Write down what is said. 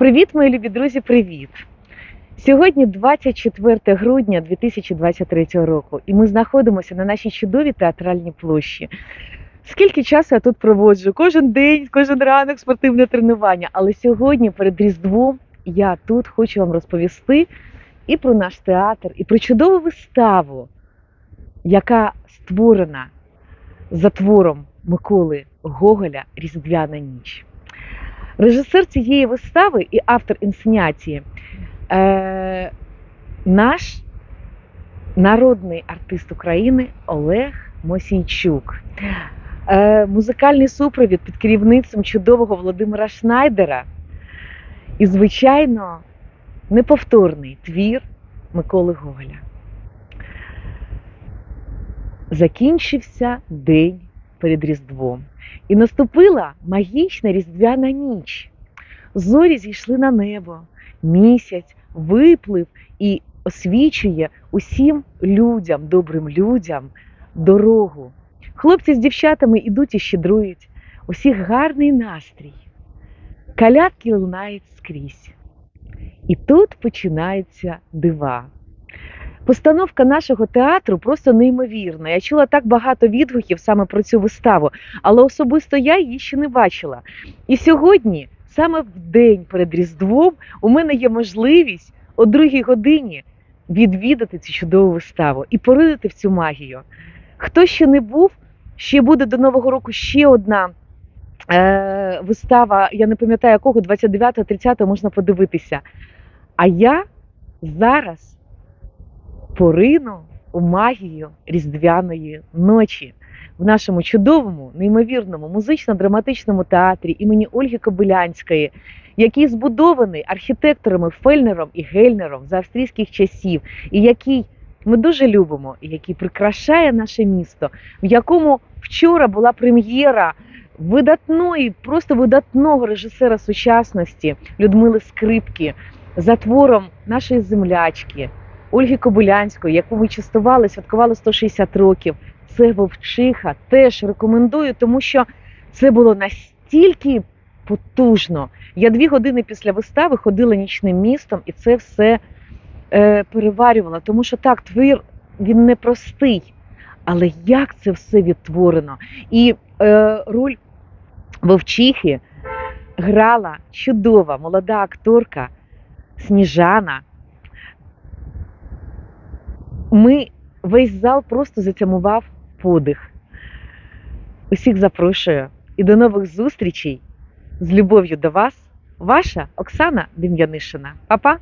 Привіт, мої любі друзі, привіт! Сьогодні 24 грудня 2023 року, і ми знаходимося на нашій чудовій театральній площі. Скільки часу я тут проводжу? Кожен день, кожен ранок спортивне тренування. Але сьогодні, перед Різдвом, я тут хочу вам розповісти і про наш театр, і про чудову виставу, яка створена за твором Миколи Гоголя Різдвяна ніч. Режисер цієї вистави і автор інсценяції е, наш народний артист України Олег Мосійчук. Е, музикальний супровід під керівництвом чудового Володимира Шнайдера. І, звичайно, неповторний твір Миколи Гоголя. Закінчився день перед Різдвом. І наступила магічна різдвяна ніч. Зорі зійшли на небо, місяць виплив і освічує усім людям, добрим людям дорогу. Хлопці з дівчатами ідуть і щедрують, усіх гарний настрій. Калятки лунають скрізь. І тут починаються дива. Постановка нашого театру просто неймовірна. Я чула так багато відгуків саме про цю виставу, але особисто я її ще не бачила. І сьогодні, саме в день перед Різдвом, у мене є можливість о другій годині відвідати цю чудову виставу і поринути в цю магію. Хто ще не був, ще буде до Нового року ще одна е, вистава, я не пам'ятаю якого, 29-30 можна подивитися. А я зараз порину у магію різдвяної ночі в нашому чудовому, неймовірному музично-драматичному театрі імені Ольги Кобилянської, який збудований архітекторами Фельнером і Гельнером за австрійських часів, і який ми дуже любимо, і який прикрашає наше місто, в якому вчора була прем'єра видатної, просто видатного режисера сучасності Людмили Скрипки за твором нашої землячки. Ольги Кобилянської, яку ми частували, святкували 160 років. Це Вовчиха. Теж рекомендую, тому що це було настільки потужно. Я дві години після вистави ходила нічним містом і це все е, переварювала. Тому що так, твір він непростий, але як це все відтворено? І е, роль Вовчихи грала чудова молода акторка Сніжана. Ми весь зал просто затямував подих. Усіх запрошую і до нових зустрічей з любов'ю до вас, ваша Оксана Дем'янишина. Па-па!